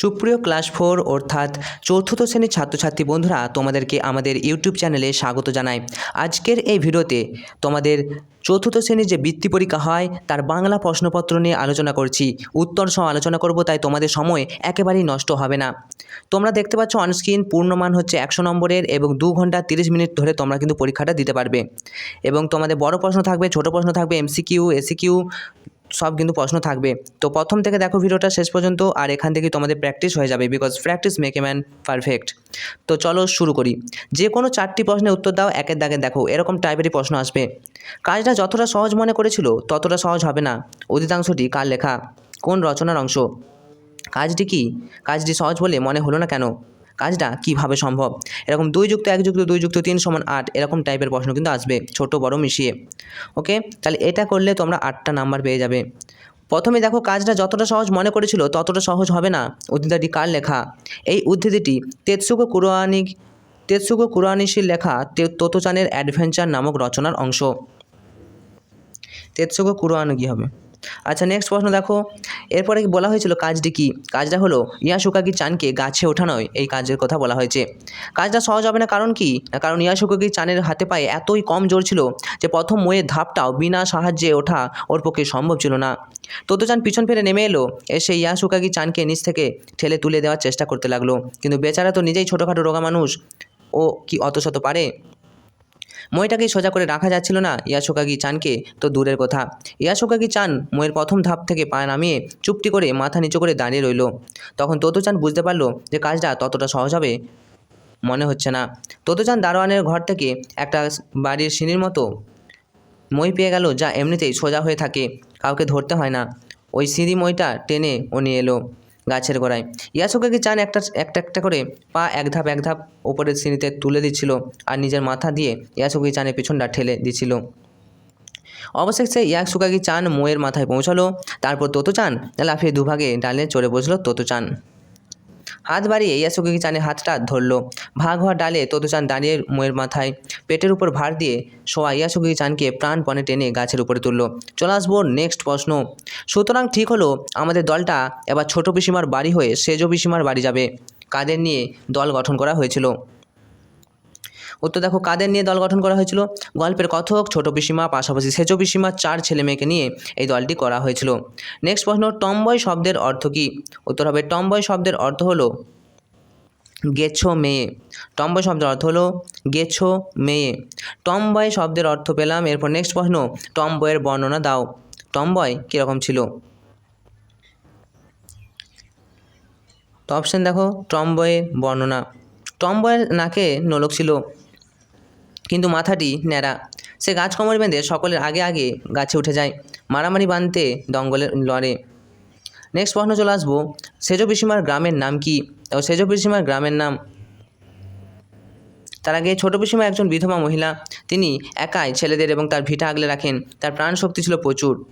সুপ্রিয় class four অর্থাৎ চতুর্থ শ্রেণির ছাত্রছাত্রী বন্ধুরা, তোমাদেরকে আমাদের ইউটিউব চ্যানেলে স্বাগত জানাই। আজকের এই ভিডিওতে তোমাদের চতুর্থ শ্রেণির যে বৃত্তি পরীক্ষা হয়, তার বাংলা প্রশ্নপত্র নিয়ে আলোচনা করছি। উত্তর সহ আলোচনা করব, তাই তোমাদের সময় একেবারেই নষ্ট হবে না। তোমরা দেখতে পাচ্ছ অনস্ক্রিন পূর্ণমান হচ্ছে একশো নম্বরের এবং দু ঘণ্টা তিরিশ মিনিট ধরে তোমরা কিন্তু পরীক্ষাটা দিতে পারবে। এবং তোমাদের বড় প্রশ্ন থাকবে, ছোট প্রশ্ন থাকবে এমসিকিউ এসিকিউ সব কিন্তু প্রশ্ন থাকবে। তো প্রথম থেকে দেখো ভিডিওটা শেষ পর্যন্ত আর এখান থেকে তোমাদের প্র্যাকটিস হয়ে যাবে because practice make a man perfect তো চলো শুরু করি। যে কোনো চারটি প্রশ্নের উত্তর দাও, একের দাগে দেখো, এরকম টাইপেরই প্রশ্ন আসবে। কাজটা যতটা সহজ মনে করেছিল, ততটা সহজ হবে না। অধিকাংশটি কার লেখা? কোন রচনার অংশ? কাজটি কি? কাজটি সহজ বলে মনে হলো না কেন? কাজটা কীভাবে সম্ভব? এরকম দুই যুক্ত এক যুক্ত দুই যুক্ত তিন সমান আট এরকম টাইপের প্রশ্ন কিন্তু আসবে, ছোট বড় মিশিয়ে। ওকে তাহলে এটা করলে তোমরা আটটা নাম্বার পেয়ে যাবে। প্রথমে দেখো কাজটা যতটা সহজ মনে করেছিল ততটা সহজ হবে না, উদ্ধৃতিটি কার লেখা? এই উদ্ধৃতিটি তেৎসুকো কুরআনিক তেৎসুকো কুরআনিসির লেখা তোতোচানের অ্যাডভেঞ্চার নামক রচনার অংশ। তেৎসুকো কুরআন কি হবে? আচ্ছা নেক্সট প্রশ্ন দেখো। এরপরে বলা হয়েছিল কাজটি কি? কাজটা হলো, ইয়াসুকাকি চানকে গাছে ওঠানোই এই কাজের কথা বলা হয়েছে। কাজটা সহজ হবে না কারণ কি? কারণ ইয়াসুকাকি চানের হাতে পায়ে এতই কম জোর ছিল যে প্রথম ময়ের ধাপটাও বিনা সাহায্যে ওঠা ওর পক্ষে সম্ভব ছিল না। তোতোচান পিছন ফিরে নেমে এলো, এসে ইয়াসুকাকি চানকে নিচ থেকে ঠেলে তুলে দেওয়ার চেষ্টা করতে লাগল। কিন্তু বেচারা তো নিজেই ছোটোখাটো রোগা মানুষ, ও কি অত শত পারে? মইটাকে সোজা করে রাখা যাচ্ছিল না ইয়াসোকাগি চানকে তো দূরের কথা। ইয়াসোকাগি চান ময়ের প্রথম ধাপ থেকে পা নামিয়ে চুপটি করে মাথা নিচু করে দাঁড়িয়ে রইল। তখন তোতোচান বুঝতে পারল যে কাজটা ততটা সহজ হবে মনে হচ্ছে না। তোতোচান দারোয়ানের ঘর থেকে একটা বাড়ির সিঁড়ির মতো মই পেয়ে গেল যা এমনিতেই সোজা হয়ে থাকে, কাউকে ধরতে হয় না। ওই সিঁড়ি মইটা টেনে ও নিয়ে এলো। গাছের গোড়ায়। ইয়াসুকাকে চান একটা একটা একটা করে পা এক ধাপ এক ধাপ ওপরের সিঁড়িতে তুলে দিচ্ছিল আর নিজের মাথা দিয়ে ইয়াসুকি চানের পিছনটা ঠেলে দিচ্ছিল? অবশেষে ইয়াসুকাকি চান মোয়ের মাথায় পৌঁছালো, তারপর তোতো চান লাফিয়ে দুভাগে ডালে চড়ে বসল তোতো চান। হাত বাড়িয়ে ইয়াসুকি চানে হাতটা ধরলো। ভাগ হওয়া ডালে তদুচান দাঁড়িয়ে মোয়ের মাথায় পেটের উপর ভার দিয়ে সোয়া ইয়াসুকি চানকে প্রাণপণে টেনে গাছের উপরে তুললো। চলে আসব নেক্সট প্রশ্ন। সুতরাং ঠিক হলো, আমাদের দলটা এবার ছোট পিসিমার বাড়ি হয়ে সেজ পিসিমার বাড়ি যাবে। কাদের নিয়ে দল গঠন করা হয়েছিল? উত্তর দেখো, কাদের নিয়ে দল গঠন করা হয়েছিল? গল্পের কথক, ছোট পিসিমা, পাশাপাশি সেজো পিসিমা, চার ছেলে মেয়েকে নিয়ে এই দলটি করা হয়েছিল। নেক্সট প্রশ্ন, টম্বয় শব্দের অর্থ কী? উত্তর হবে, টম্বয় শব্দের অর্থ হলো গেছো মেয়ে। টম্বয় শব্দের অর্থ হলো গেছো মেয়ে। টম্বয় শব্দের অর্থ পেলাম, এরপর নেক্সট প্রশ্ন, টম্বয়ের বর্ণনা দাও। টম্বয় কীরকম ছিল? তো অপশান দেখো, টম্বয়ের বর্ণনা। টম্বয়ের নাকে নোলক ছিল। কিন্তু মাথাটি ন্যাড়া। সে গাছ কোমর বেঁধে সকলের আগে আগে গাছে উঠে যায়। মারামারি বাঁধতে দঙ্গলের লড়ে। নেক্সট প্রশ্ন চলে আসব, সেজো পিসিমার গ্রামের নাম কি? তো সেজো পিসিমার গ্রামের নাম? তার আগে ছোট পিসিমা একজন বিধবা মহিলা। তিনি একাই ছেলেদের এবং তার ভিটা আগলে রাখেন। তার প্রাণ শক্তি ছিল প্রচুর।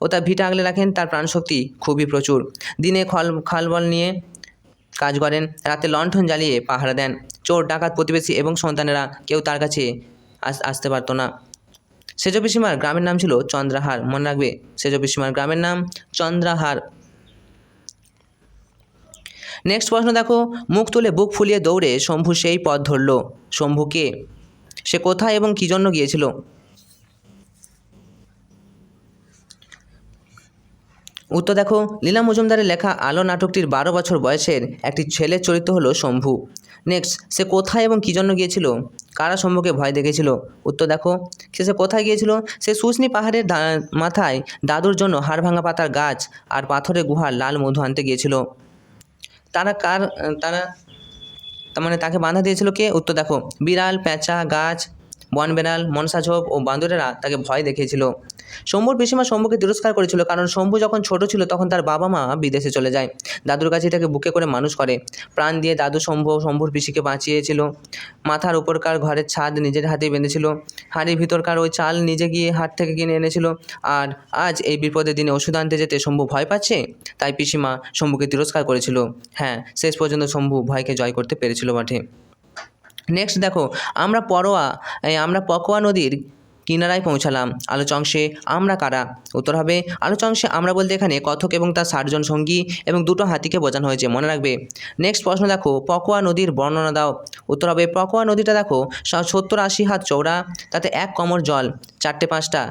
ও তার ভিটা আগলে রাখেন, তার প্রাণ শক্তি খুবই প্রচুর। দিনে খল খালবল নিয়ে কাজ করেন। রাতে লণ্ঠন জ্বালিয়ে পাহারা দেন। চোর, ডাকাত প্রতিবেশী এবং সন্তানেরা কেউ তার কাছে আস- আসতে পারতো না। সেজ পিসিমার গ্রামের নাম ছিল চন্দ্রাহার। মনে রাখবে সেজ পিসিমার গ্রামের নাম চন্দ্রাহার। নেক্সট প্রশ্ন দেখো, মুখ তুলে বুক ফুলিয়ে দৌড়ে শম্ভু সেই পথ ধরল। শম্ভুকে সে কোথায় এবং কী জন্য গিয়েছিল? উত্তর দেখো, লীলা মজুমদারের লেখা আলো নাটকটির বারো বছর বয়সের একটি ছেলের চরিত্র হলো শম্ভু। নেক্সট সে কোথায় এবং কী জন্য গিয়েছিল? কারা সম্মুখে ভয় দেখেছিল উত্তর দেখো। সে সে কোথায় গিয়েছিল? সে শুশনি পাহাড়ের মাথায় দাদুর জন্য হাড় ভাঙা পাতার গাছ আর পাথরের গুহার লাল মধু আনতে গিয়েছিল। তারা কার, তার মানে তাকে বাঁধা দিয়েছিল কে? উত্তর দেখো। বিড়াল প্যাঁচা গাছ বনবেড়াল মনসা ঝোপ ও বান্দরেরা তাকে ভয় দেখিয়েছিল। শম্ভুর পিসিমা শম্ভুকে তিরস্কার করেছিল কারণ শম্ভু যখন ছোট ছিল তখন তার বাবা মা বিদেশে চলে যায়। দাদুর কাছে তাকে বুকে করে মানুষ করে। প্রাণ দিয়ে দাদু শম্ভু শম্ভুর পিসিকে বাঁচিয়েছিল। মাথার উপরকার ঘরের ছাদ নিজের হাতে বেঁধেছিল। হাড়ির ভিতরকার ওই চাল নিজে গিয়ে হাট থেকে কিনে এনেছিল। আর আজ এই বিপদের দিনে ওষুধ আনতে যেতে শম্ভু ভয় পাচ্ছে? তাই পিসিমা শম্ভুকে তিরস্কার করেছিল। হ্যাঁ শেষ পর্যন্ত শম্ভু ভয়কে জয় করতে পেরেছিল বটে। নেক্সট দেখো, আমরা পরোয়া আমরা পকোয়া নদীর কিনারায় পৌঁছালাম। আলোচ অংশে আমরা কারা? উত্তর হবে আলোচ অংশে আমরা বলতে এখানে কথক এবং তার ষাটজন সঙ্গী এবং দুটো হাতিকে বোঝানো হয়েছে, মনে রাখবে। নেক্সট প্রশ্ন দেখো, পকোয়া নদীর বর্ণনা দাও। উত্তর হবে, পকোয়া নদীটা দেখো সত্তর আশি হাত চৌড়া তাতে এক কমর জল, চারটে পাঁচটা।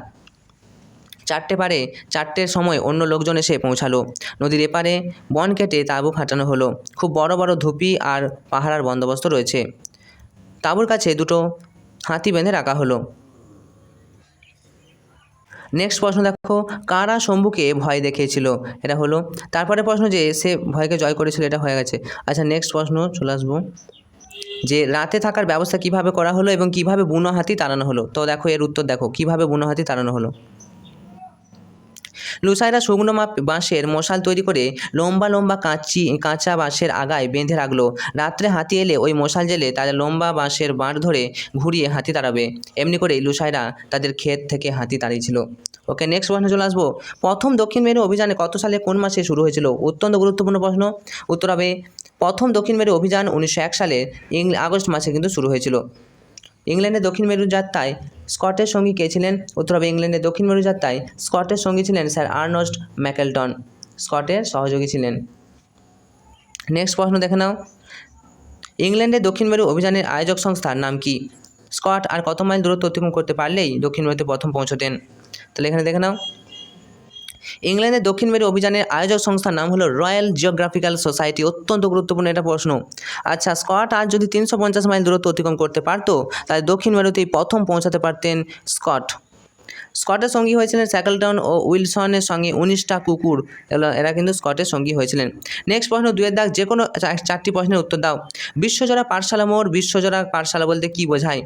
চারটে পারে, চারটের সময় অন্য লোকজন এসে পৌঁছালো। নদীর এপারে বন কেটে তাঁবু খাটানো হলো। খুব বড় বড় ধুপি আর পাহারার বন্দোবস্ত রয়েছে। তাঁবুর কাছে দুটো হাতি বেঁধে রাখা হলো। নেক্সট প্রশ্ন দেখো, কারা শম্ভুকে ভয় দেখিয়েছিল? এটা হলো। তারপরে প্রশ্ন যে, সে ভয়কে জয় করেছিল, এটা হয়ে গেছে। আচ্ছা নেক্সট প্রশ্ন, চলে আসব। যে, রাতে থাকার ব্যবস্থা কীভাবে করা হলো এবং কীভাবে বুনো হাতি তাড়ানো হলো? তো দেখো, এর উত্তর দেখো, কীভাবে বুনো হাতি তাড়ানো হলো। লুসাইরা শুকনো মাপ বাঁশের মশাল তৈরি করে লম্বা লম্বা কাঁচি, কাঁচা বাঁশের আগায় বেঁধে রাখল। রাত্রে হাতি এলে ওই মশাল জেলে তাদের লম্বা বাঁশের বাঁট ধরে ঘুরিয়ে হাতি তাড়াবে। এমনি করেই লুসাইরা তাদের ক্ষেত থেকে হাতি তাড়িয়েছিল। ওকে নেক্সট প্রশ্নে চলে আসব। প্রথম দক্ষিণ মেরু অভিযানে কত সালে কোন মাসে শুরু হয়েছিল? অত্যন্ত গুরুত্বপূর্ণ প্রশ্ন। উত্তর হবে, প্রথম দক্ষিণ মেরু অভিযান উনিশশো এক সালে ইংল আগস্ট মাসে কিন্তু শুরু হয়েছিল। ইংল্যান্ডের দক্ষিণ মেরু যাত্রায় স্কটের সঙ্গী কে ছিলেন? উত্তর হবে ইংল্যান্ডের দক্ষিণ মেরু যাত্রায় স্কটের সঙ্গী ছিলেন স্যার আর্নস্ট ম্যাকেলটন। স্কটের সহযোগী ছিলেন। নেক্সট প্রশ্ন দেখে নাও। ইংল্যান্ডের দক্ষিণ মেরু অভিযানের আয়োজক সংস্থার নাম কি? স্কট আর কত মাইল দূরত্ব অতিক্রম করতে পারলেই দক্ষিণ মেরুতে প্রথম পৌঁছতেন। তাহলে এখানে দেখে নাও। ইংল্যান্ডের দক্ষিণ মেরু অভিযানের আয়োজক সংস্থার নাম হলো রয়্যাল জিওগ্রাফিক্যাল সোসাইটি। অত্যন্ত গুরুত্বপূর্ণ এটা প্রশ্ন। আচ্ছা স্কট আজ যদি তিনশো পঞ্চাশ মাইল দূরত্ব অতিক্রম করতে পারতো, তাহলে দক্ষিণ মেরুতেই প্রথম পৌঁছাতে পারতেন স্কট। স্কটের সঙ্গী হয়েছিলেন স্যাকেলটন ও উইলসনের সঙ্গে উনিশটা কুকুর। এরা- কিন্তু স্কটের সঙ্গী হয়েছিলেন। নেক্সট প্রশ্ন দুয়ের দাগ যে কোনো চারটি প্রশ্নের উত্তর দাও। বিশ্বজোড়া পাঠশালা মোড়, বিশ্বজোড়া পাঠশালা বলতে কী বোঝায়?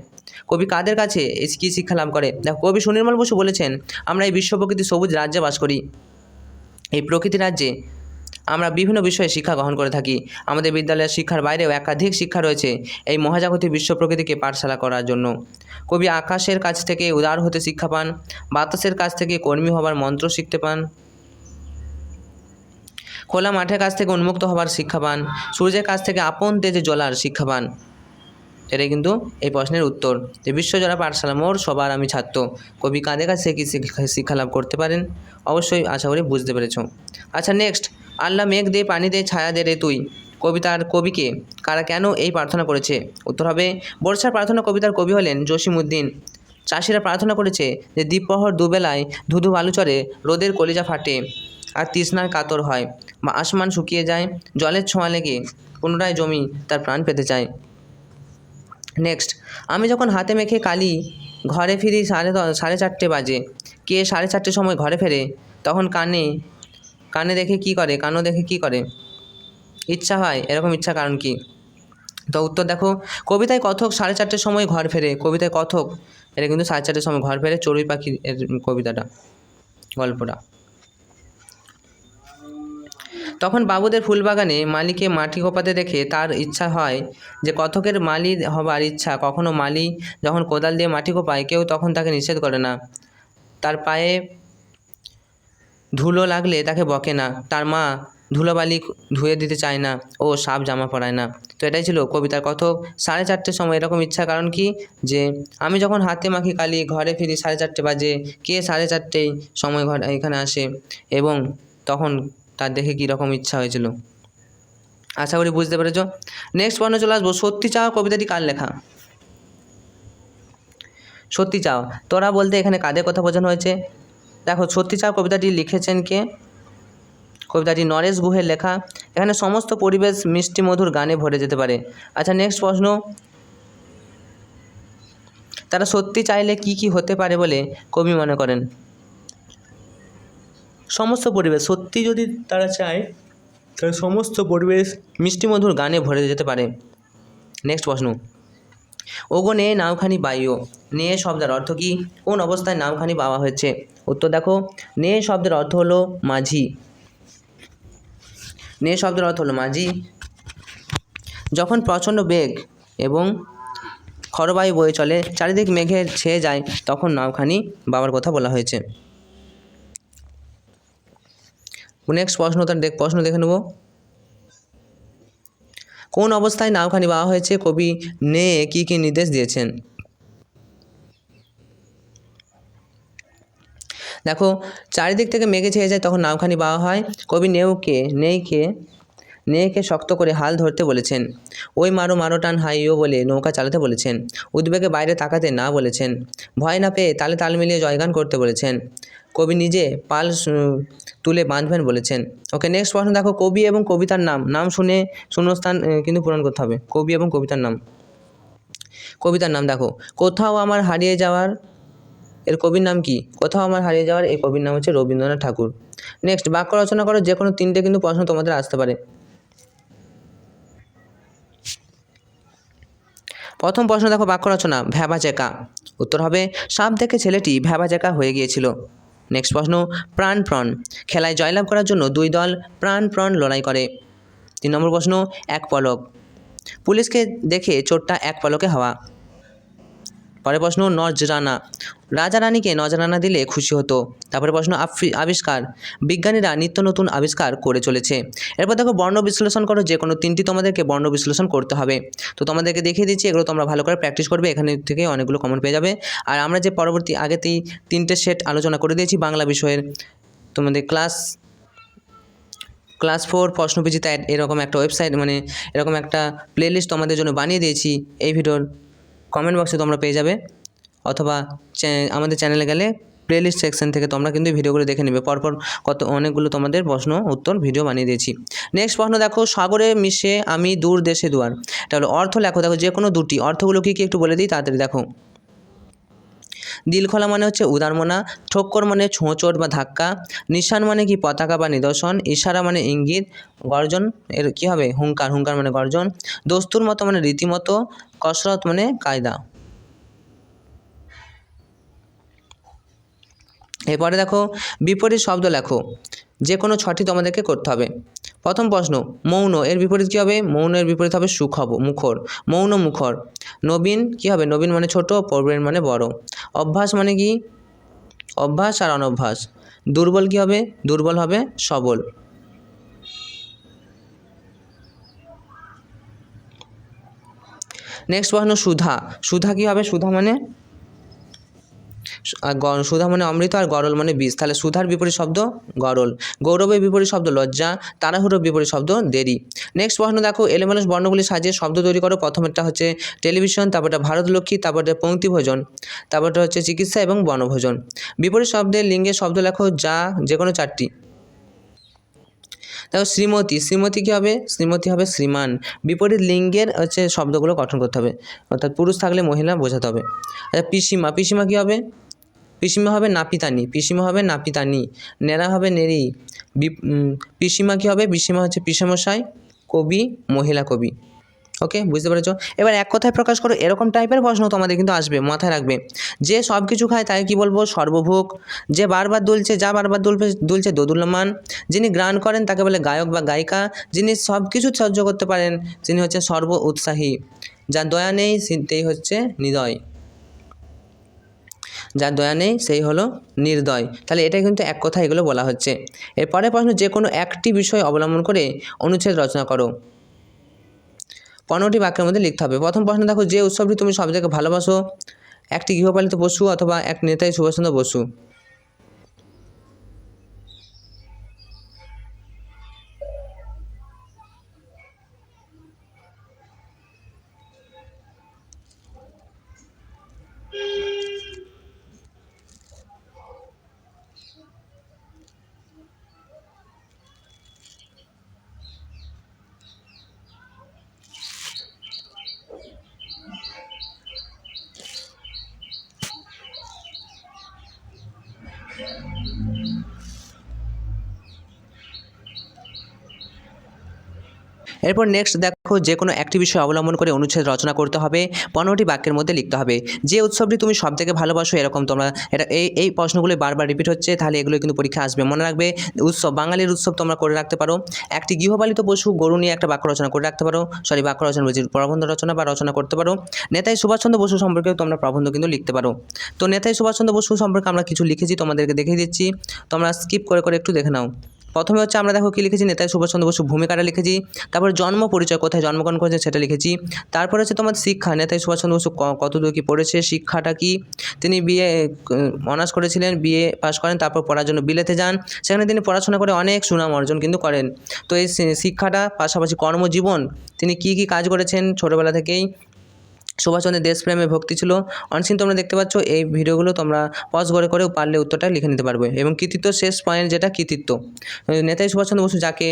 কবি কাদের কাছে কী শিক্ষা লাভ করে? দেখো, কবি সুনির্মল বসু বলেছেন, আমরা এই বিশ্ব প্রকৃতি সবুজ রাজ্যে বাস করি। এই প্রকৃতি রাজ্যে আমরা বিভিন্ন বিষয়ে শিক্ষা গ্রহণ করে থাকি। আমাদের বিদ্যালয়ের শিক্ষার বাইরেও একাধিক শিক্ষা রয়েছে এই মহাজাগতিক বিশ্ব প্রকৃতিকে পাঠশালা করার জন্য। কবি আকাশের কাছ থেকে উদার হতে শিক্ষা পান, বাতাসের কাছ থেকে কর্মী হবার মন্ত্র শিখতে পান, খোলা মাঠের কাছ থেকে উন্মুক্ত হবার শিক্ষা পান, সূর্যের কাছ থেকে আপন তেজে জ্বলার শিক্ষা পান। এটাই কিন্তু এই প্রশ্নের উত্তর। যে বিশ্বজোড়া পাঠশালা মোর সবার আমি ছাত্র। কবি কাদের কাছে কি শিক্ষা লাভ করতে পারেন? অবশ্যই আশা করি বুঝতে পেরেছ। আচ্ছা নেক্সট আল্লাহ মেঘ দে, পানি দে, ছায়া দে রে তুই। কবিতার কবিকে কারা কেন এই প্রার্থনা করেছে? উত্তর হবে, বর্ষার প্রার্থনা কবিতার কবি হলেন জসিমউদ্দিন। চাষিরা প্রার্থনা করেছে যে দ্বীপপ্রহর দুবেলায় ধুধু বালুচরে রোদের কলিজা ফাটে আর তৃষ্ণার কাতর হয়। বা আসমান শুকিয়ে যায়, জলের ছোঁয়া লেগে পুনরায় জমি তার প্রাণ পেতে চায়। নেক্সট আমি যখন হাতে মেখে কালি, ঘরে ফিরি সাড়ে সাড়ে চারটে বাজে। কে সাড়ে চারটের সময় ঘরে ফেরে, তখন কানে কানে দেখে কি করে, কানও দেখে কি করে? ইচ্ছা হয়, এরকম ইচ্ছা কারণ কি? তো উত্তর দেখো, কবিতায় কথক সাড়ে চারটের সময় ঘর ফেরে, কবিতায় কথক এটা কিন্তু সাড়ে চারটের সময় ঘর ফেরে, চড়ুই পাখির এর কবিতাটা, গল্পটা। তখন বাবুদের ফুলবাগানে মালিকে মাটি কোপাতে দেখে তার ইচ্ছা হয় যে কথকের মালি হবার ইচ্ছা। কখনো মালি যখন কোদাল দিয়ে মাটি কোপায় কেউ তখন তাকে নিষেধ করে না। তার পায়ে ধুলো লাগলে তাকে বকে না। তার মা ধুলোবালি ধুয়ে দিতে চায় না ও সাপ জামা পরায় না। তো এটাই ছিল কবিতার কথক। সাড়ে চারটের সময় এরকম ইচ্ছা, কারণ কি? যে আমি যখন হাতে মাখি কালি, ঘরে ফিরি সাড়ে চারটে বাজে, কে সাড়ে চারটেই সময় ঘর এখানে আসে? এবং তখন তার দেখে কীরকম ইচ্ছা হয়েছিল। আশা করি বুঝতে পেরেছ। নেক্সট পর্ণ চলে আসব, সত্যি চাওয়া কবিতাটি কার লেখা? সত্যি চাওয়া তোরা বলতে এখানে কাদের কথা বোঝানো হয়েছে? দেখো, সত্যি চাওয়া কবিতাটি লিখেছেন কে? কবিতাটি নরেশ গুহের লেখা। এখানে সমস্ত পরিবেশ মিষ্টি মধুর গানে ভরে যেতে পারে। আচ্ছা নেক্সট প্রশ্ন। তারা সত্যি চাইলে কি কি হতে পারে বলে কবি মনে করেন? সমস্ত পরিবেশ, সত্যি যদি তারা চায়, তাহলে সমস্ত পরিবেশ মিষ্টি মধুর গানে ভরে যেতে পারে। নেক্সট প্রশ্ন। ওগো নে নাওখানি বাইও নে শব্দের অর্থ কী? কোন অবস্থায় নাওখানি পাওয়া হয়েছে? উত্তর দেখো, নে শব্দের অর্থ হলো মাঝি। নে শব্দের অর্থ হলো মাঝি। যখন প্রচণ্ড বেগ এবং খরবায়ু বয়ে চলে, চারিদিক মেঘে ছেয়ে যায়, তখন নাওখানি বাবার কথা বলা হয়েছে। নেক্সট প্রশ্ন তার দেখ, প্রশ্ন দেখে নেব। কোন অবস্থায় নাওখানি পাওয়া হয়েছে? কবি নে কি কি নির্দেশ দিয়েছেন? দেখো, চারিদিক থেকে মেঘে ছেয়ে যায় তখন নাওখানি বাওয়া হয়। কবি নেউকে নেইকে নেইকে শক্ত করে হাল ধরতে বলেছেন। ওই মারো মারো টান হাইও বলে নৌকা চালাতে বলেছেন। উদ্বেগে বাইরে তাকাতে না বলেছেন। ভয় না পেয়ে তালে তাল মিলিয়ে জয়গান করতে বলেছেন। কবি নিজে পাল তুলে বাঁধবেন বলেছেন। ওকে নেক্সট প্রশ্ন, দেখো, কবি এবং কবিতার নাম নাম শুনে শূন্যস্থান কিন্তু পূরণ করতে হবে। কবি এবং কবিতার নাম। কবিতার নাম, দেখো, কোথাও আমার হারিয়ে যাওয়ার এর কবির নাম কি? কোথাও আমার হারিয়ে যাওয়ার এই কবির নাম হচ্ছে রবীন্দ্রনাথ ঠাকুর। নেক্সট বাক্য রচনা করো যে কোনো তিনটে কিন্তু প্রশ্ন তোমাদের আসতে পারে। প্রথম প্রশ্ন, দেখো, বাক্য রচনা ভ্যাবা চেকা উত্তর হবে, সাপ দেখে ছেলেটি ভ্যাবা চেকা হয়ে গিয়েছিল। নেক্সট প্রশ্ন প্রাণপ্রণ খেলায় জয়লাভ করার জন্য দুই দল প্রাণপ্রণ লড়াই করে। তিন নম্বর প্রশ্ন, এক পলক। পুলিশকে দেখে চোরটা এক পলকে হওয়া। পরের প্রশ্ন নজরানা। রাজা রানীকে নজরানা দিলে খুশি হতো। তারপরে প্রশ্ন আবিষ্কার। বিজ্ঞানীরা নিত্য নতুন আবিষ্কার করে চলেছে। এরপর দেখো বর্ণ বিশ্লেষণ করো, যে কোনো তিনটি তোমাদেরকে বর্ণ বিশ্লেষণ করতে হবে। তো তোমাদেরকে দেখিয়ে দিচ্ছি, এগুলো তোমরা ভালো করে প্র্যাকটিস করবে, এখানে থেকে অনেকগুলো কমন পেয়ে যাবে। আর আমরা যে পরবর্তী আগেতেই তিনটে সেট আলোচনা করে দিয়েছি বাংলা বিষয়ের, তোমাদের ক্লাস ক্লাস ফোর প্রশ্নবিচিতা এরকম একটা ওয়েবসাইট মানে এরকম একটা প্লেলিস্ট তোমাদের জন্য বানিয়ে দিয়েছি এই ভিডিওর কমেন্ট বক্সে তোমরা পেয়ে যাবে। অথবা আমাদের চ্যানেলে গেলে প্লেলিস্ট সেকশন থেকে তোমরা কিন্তু ভিডিওগুলো দেখে নেবে। পরপর কত, অনেকগুলো তোমাদের প্রশ্ন, উত্তর ভিডিও বানিয়ে দিয়েছি। নেক্সট প্রশ্ন দেখো, সাগরে মিশে আমি দূর দেশে দুয়ার। তাহলে হলো অর্থ লেখো, দেখো যে কোনো দুটি। অর্থগুলো কী কী একটু বলে দিই, তাড়াতাড়ি দেখো। দিলখোলা মানে হচ্ছে উদারমনা, ঠক্কর মানে ছোঁচোট বা ধাক্কা, নিশান মানে কি পতাকা বা নিদর্শন, ইশারা মানে ইঙ্গিত, গর্জন এর কী হবে? হুঙ্কার হুঙ্কার মানে গর্জন, দস্তুর মতো মানে রীতিমতো, কসরত মানে কায়দা। এরপরে দেখো, বিপরীত শব্দ লেখো যে কোনো ছটি তোমাদেরকে করতে হবে। প্রথম প্রশ্ন, মৌন, এর বিপরীত কী হবে? মৌন এর বিপরীত হবে সুখব, মুখর। মৌন, মুখর। নবীন কী হবে? নবীন মানে ছোট প্রবীণ মানে বড়। অভ্যাস মানে কি? অভ্যাস আর অনভ্যাস। দুর্বল কী হবে? দুর্বল হবে সবল। নেক্সট প্রশ্ন, সুধা। সুধা কী হবে? সুধা মানে সুধা মানে অমৃত আর গরল মানে বিষ তাহলে সুধার বিপরীত শব্দ গরল। গৌরবের বিপরীত শব্দ লজ্জা তাড়াহুড়োর বিপরীত শব্দ দেরি। নেক্সট প্রশ্ন দেখো, এলোমেলো বর্ণগুলি সাজিয়ে শব্দ তৈরি করো। প্রথমেরটা হচ্ছে টেলিভিশন, তারপরটা ভারতলক্ষ্মী তারপরটা পঙ্ক্তি ভোজন, তারপরটা হচ্ছে চিকিৎসা এবং বনভোজন। বিপরীত শব্দের লিঙ্গের শব্দ লেখো যা যে কোনো চারটি। দেখো, শ্রীমতী। শ্রীমতী কী হবে? শ্রীমতী হবে শ্রীমান। বিপরীত লিঙ্গের হচ্ছে শব্দগুলো গঠন করতে হবে। অর্থাৎ পুরুষ থাকলে মহিলা বোঝাতে হবে। আচ্ছা পিসিমা। পিসিমা কী হবে? পিসিমা হবে নাপিতানি পিসিমা হবে নাপিতানি নেড়া হবে উম, পিসিমা কী হবে? পিসিমা হচ্ছে পিসেমশাই কবি মহিলা কবি। ওকে? বুঝতে পেরেছ? এবার এক কথায় প্রকাশ করো এরকম টাইপের প্রশ্ন তোমাদের কিন্তু আসবে মাথায় রাখবে। যে সব কিছু খায় তাই কি বলব? সর্বভোগ। যে বারবার দুলছে যা বারবার দুলবে দুলছে দোদুল্যমান। যিনি গান করেন তাকে বলে গায়ক বা গায়িকা। যিনি সব কিছু সহ্য করতে পারেন তিনি হচ্ছে সর্ব উৎসাহী। যার দয়া নেই সেই হচ্ছে হৃদয়। যার দয়া নেই, সেই হলো নির্দয়। তাহলে এটা কিন্তু এক কথা এগুলো বলা হচ্ছে। এরপরে প্রশ্ন, যে কোনো একটি বিষয় অবলম্বন করে অনুচ্ছেদ রচনা করো। পনেরোটি বাক্যের মধ্যে লিখতে হবে। প্রথম প্রশ্ন, দেখো, যে উৎসবটি তুমি সব থেকে ভালোবাসো, একটি গৃহপালিত পশু অথবা এক নেতাই সুভাষচন্দ্র বসু। এরপর নেক্সট দেখো যে কোনো একটি বিষয় অবলম্বন করে অনুচ্ছেদ রচনা করতে হবে, পনেরোটি বাক্যের মধ্যে লিখতে হবে। যে উৎসবটি তুমি সব থেকে ভালোবাসো এরকম তোমরা, এটা এই এই প্রশ্নগুলো বারবার রিপিট হচ্ছে, তাহলে এগুলো কিন্তু পরীক্ষা আসবে। মনে রাখবে, উৎসব, বাঙালির উৎসব তোমরা করে রাখতে পারো। একটি গৃহপালিত পশু, গরু নিয়ে একটা বাক্য রচনা করে রাখতে পারো। সরি বাক্য রচনা বলছি, প্রবন্ধ রচনা বা রচনা করতে পারো। নেতাই সুভাষচন্দ্র বসু সম্পর্কেও তোমরা প্রবন্ধ কিন্তু লিখতে পারো। তো নেতাই সুভাষচন্দ্র বসু সম্পর্কে আমরা কিছু লিখেছি, তোমাদেরকে দেখিয়ে দিচ্ছি। তোমরা স্কিপ করে করে একটু দেখে নাও। প্রথমে হচ্ছে আমরা দেখো কী লিখেছি, নেতাজি সুভাষচন্দ্র বসু ভূমিকাটা লিখেছি, তারপর জন্ম পরিচয় কোথায়, জন্মগ্রহণ করেছে সেটা লিখেছি, তারপর হচ্ছে তোমার শিক্ষা, নেতাজি সুভাষচন্দ্র বসু কতদূর কী পড়েছে, শিক্ষাটা কি? তিনি বিএ অনার্স করেছিলেন, বিএ পাশ করেন, তারপর পড়ার জন্য বিলেতে যান, সেখানে তিনি পড়াশোনা করে অনেক সুনাম অর্জন কিন্তু করেন। তো এই শিক্ষাটা পাশাপাশি কর্মজীবন তিনি কী কী কাজ করেছেন ছোটোবেলা থেকেই সুভাষচন্দ্রের দেশপ্রেমে ভক্তি ছিল। অনসিন, তোমরা দেখতে পাচ্ছ, এই ভিডিওগুলো তোমরা পজ করে করেও পারলে উত্তরটা লিখে নিতে পারবে এবং কৃতিত্ব শেষ পয়েন্ট যেটা কৃতিত্ব। নেতাজি সুভাষচন্দ্র বসু যাকে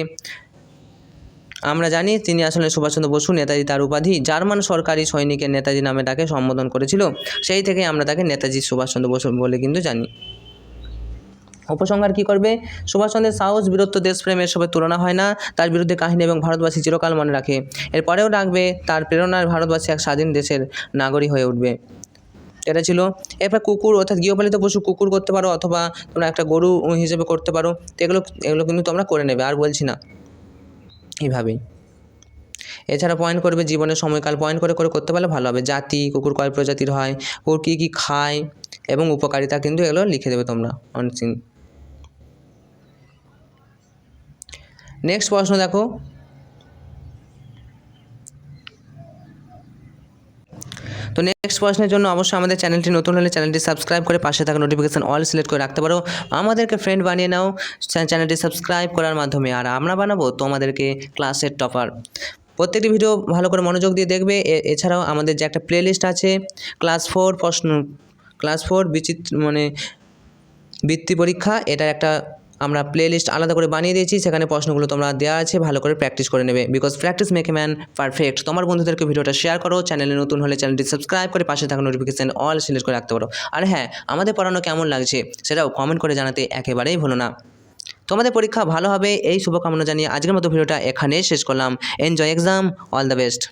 আমরা জানি, তিনি আসলে সুভাষচন্দ্র বসু, নেতাজি তার উপাধি। জার্মান সরকারি সৈনিকের নেতাজি নামে তাকে সম্বোধন করেছিল। সেই থেকে আমরা তাকে নেতাজি সুভাষচন্দ্র বসু বলে কিন্তু জানি। উপসংহার কী করবে? সুভাষচন্দ্রের সাহস বীরত্ব দেশপ্রেমের সবে তুলনা হয় না, তার বিরুদ্ধে কাহিনী এবং ভারতবাসী চিরকাল মনে রাখে। এরপরেও রাখবে, তার প্রেরণার ভারতবাসী এক স্বাধীন দেশের নাগরিক হয়ে উঠবে। এটা ছিল, এরপর কুকুর, অর্থাৎ গৃহপালিত পশু কুকুর করতে পারো অথবা তোমরা একটা গরু হিসেবে করতে পারো, তো এগুলো এগুলো কিন্তু তোমরা করে নেবে, আর বলছি না। এইভাবেই। এছাড়া পয়েন্ট করবে জীবনের সময়কাল পয়েন্ট করে করে করতে পারলে ভালো হবে। জাতি, কুকুর কয় প্রজাতির হয়, কুকুর কী কী খায় এবং উপকারিতা কিন্তু এগুলো লিখে দেবে তোমরা অনসিন নেক্সট প্রশ্ন দেখো। তো নেক্সট প্রশ্নের জন্য অবশ্যই আমাদের চ্যানেলটি নতুন হলে চ্যানেলটি সাবস্ক্রাইব করে পাশে থাকা নোটিফিকেশান অল সিলেক্ট করে রাখতে পারো। আমাদেরকে ফ্রেন্ড বানিয়ে নাও চ্যা- চ্যানেলটি সাবস্ক্রাইব করার মাধ্যমে। আর আমরা বানাবো তোমাদেরকে ক্লাসের টপার প্রত্যেকটি ভিডিও ভালো করে মনোযোগ দিয়ে দেখবে। এছাড়াও আমাদের যে একটা প্লেলিস্ট আছে ক্লাস ফোর প্রশ্ন ক্লাস ফোর বিচিত্র মানে বৃত্তি পরীক্ষা এটা একটা আমরা প্লেলিস্ট আলাদা করে বানিয়ে দিয়েছি, সেখানে প্রশ্নগুলো তোমরা দেওয়া আছে, ভালো করে প্র্যাকটিস করে নেবে। Because practice make man perfect তোমার বন্ধুদেরকে ভিডিওটা শেয়ার করো চ্যানেলে নতুন হলে চ্যানেলটি সাবস্ক্রাইব করে পাশে থাকা নোটিফিকেশান অল সিলেক্ট করে রাখতে পারো। আর হ্যাঁ আমাদের পড়ানো কেমন লাগছে, সেটাও কমেন্ট করে জানাতে একেবারেই ভুলো না। তোমাদের পরীক্ষা ভালো হবে, এই শুভকামনা জানিয়ে আজকের মতো ভিডিওটা এখানেই শেষ করলাম। Enjoy exam all the best